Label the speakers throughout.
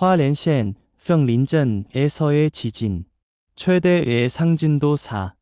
Speaker 1: 화렌시엔, 평린鎮에서의 지진. 최대 예상진도 4.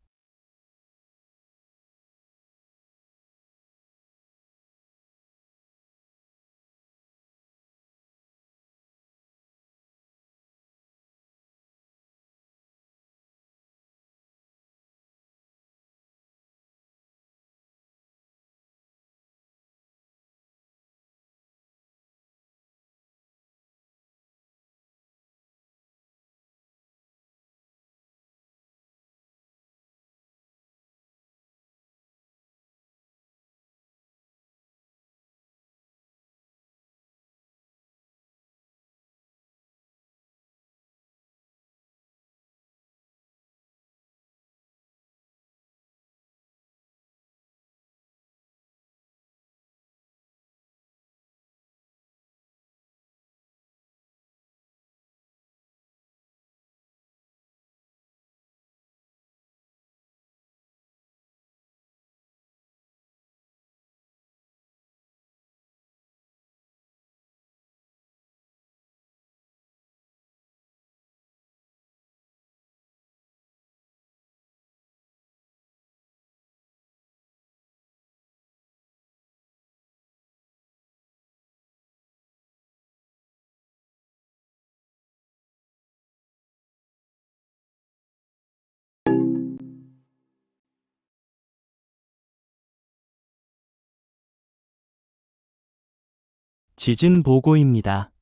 Speaker 1: 지진 보고입니다.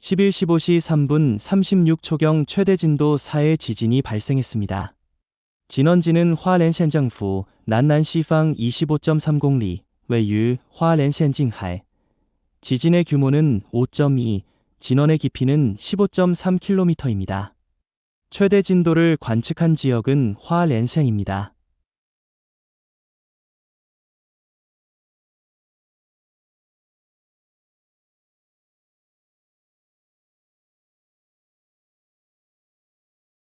Speaker 1: 11, 15시 3분 36초경 최대 진도 4의 지진이 발생했습니다. 진원지는 화렌센정府난난시방 25.30리, 외유 화렌센징하이. 지진의 규모는 5.2, 진원의 깊이는 15.3km입니다. 최대 진도를 관측한 지역은 화렌센입니다.